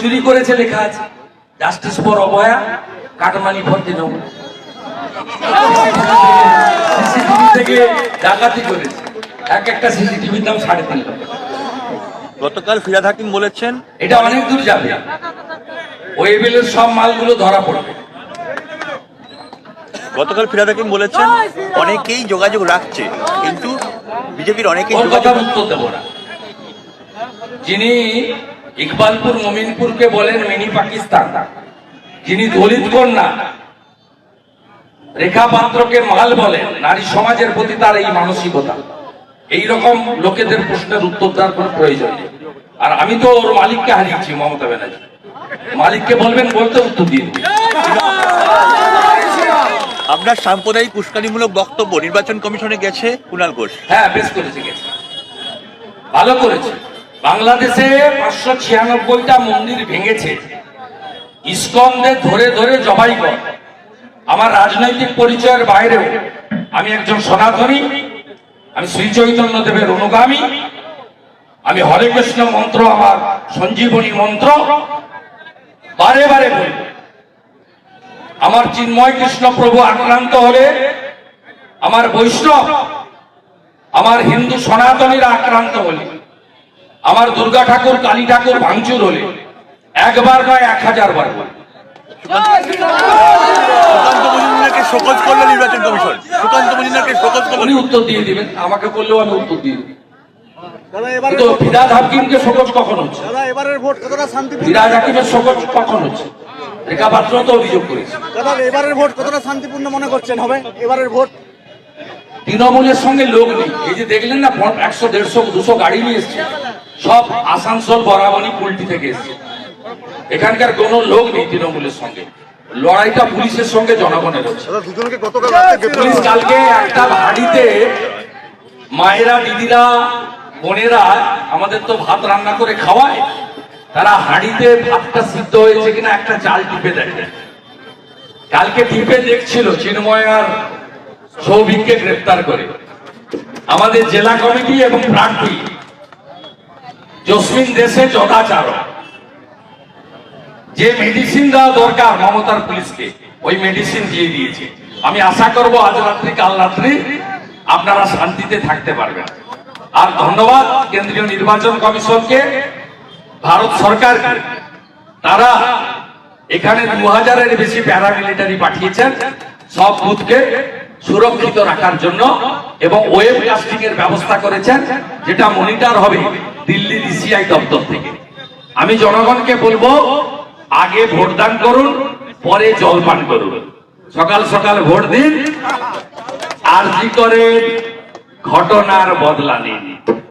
চুরি করেছে লেখা আছে justice for Abhaya cut money for Trinamool. CCTV থেকে ডাকাতি করেছে। এক একটা সিসিটিভির দাম সাড়ে তিন লক্ষ গতকাল ফিরাদ হাকিম বলেছেন এটা অনেক দূর যাবে। ওয়েবেলের সব মালগুলো ধরা পড়বে। গতকাল ফিরাদ হাকিম বলেছেন অনেকেই যোগাযোগ রাখছে কিন্তু বিজেপির অনেকেই যোগাযোগ উত্তর দেবো না। যিনি ইকবালপুর মমিনপুরকে বলেন মিনি পাকিস্তান যিনি দলিত কন্যা। রেখা পাত্রকে মাল বলেন নারী সমাজের প্রতি তার এই মানসিকতা। এই রকম লোকেদের প্রশ্নের উত্তর দেওয়ার কোনো প্রয়োজন নেই। আর আমি তো ওর মালিককে হারিয়েছি মমতা ব্যানার্জি। মালিককে বলবেন বলতে উত্তর দিন। আপনার সাম্প্রদায়িক উস্কানিমূলক বক্তব্য নির্বাচন কমিশনে গেছে কুণাল ঘোষ। হ্যাঁ বেশ করেছে গেছে। ভালো করেছে। বাংলাদেশে পাঁচশো ছিয়ানব্বইটা মন্দির ভেঙেছে। ইস্কনদের ধরে ধরে জবাই কর আমার রাজনৈতিক পরিচয়ের বাইরেও আমি একজন সনাতনী, আমি শ্রী চৈতন্য দেবের অনুগামী, আমি হরে কৃষ্ণ মন্ত্র, আমার সঞ্জীবনী মন্ত্র, বারে বারে বলি। আমার চিন্ময় কৃষ্ণ প্রভু আক্রান্ত হলে, আমার বৈষ্ণব, আমার হিন্দু সনাতনীরা আক্রান্ত হলে আমার দুর্গা ঠাকুর কালী ঠাকুর ভাঙচুর হলে একবার নয় এক হাজার বার উত্তর দিয়ে দিবেন আমাকে করলেও আমি উত্তর দিয়ে দেব। দাদা এবারে কিন্তু ফিরাদ হাকিমকে শোকজ কখন হচ্ছে? দাদা এবারের ভোট কতটা শান্তিপূর্ণ ফিরাদ হাকিমের শোকজ কখন হচ্ছে? রেখা পাত্র তো অভিযোগ করেছে। দাদা এবারের ভোট কতটা শান্তিপূর্ণ মনে করছেন হবে? এবারের ভোট তৃণমূলের সঙ্গে লোক নেই। এই যে দেখলেন না একশো দেড়শো দুশো গাড়ি নিয়ে এসছে। সব আসানসোল বরাবরই পুলটি থেকে এসছে। এখানকার কোনো লোক নেই তৃণমূলের সঙ্গে। লড়াইটা পুলিশের সঙ্গে জনগণের হচ্ছে। দাদা দুজনকে গতকাল রাতে পুলিশ কালকে একটা হাড়িতে মায়েরা দিদিরা বোনেরা আমাদের তো ভাত রান্না করে খাওয়ায়। তারা হাঁড়িতে ভাতটা সিদ্ধ হয়েছে কিনা একটা চাল টিপে দেখে। কালকে টিপে দেখছিল চিন্ময় আর সৌভিককে গ্রেপ্তার করে। আমাদের জেলা কমিটি এবং প্রার্থী জসমিন দেশে যদাচার যে মেডিসিন দেওয়া দরকার মমতার পুলিশকে, ওই মেডিসিন দিয়ে দিয়েছে। আমি আশা করব আজ রাত্রি, কাল রাত্রি আপনারা শান্তিতে থাকতে পারবেন। আর ধন্যবাদ কেন্দ্রীয় নির্বাচন কমিশনকে, ভারত সরকারকে তারা এখানে দু হাজারের বেশি প্যারামিলিটারি পাঠিয়েছেন, সব বুথকে। সুরক্ষিত রাখার জন্য এবং ওয়েব কাস্টিং এর ব্যবস্থা করেছেন, যেটা মনিটর হবে দিল্লি ডিসিআই দপ্তর থেকে। আমি জনগণকে বলব, আগে ভোটদান করুন, পরে জল পান করুন। সকাল সকাল ভোট দিন, আর কি করে ঘটনার বদলা নিন।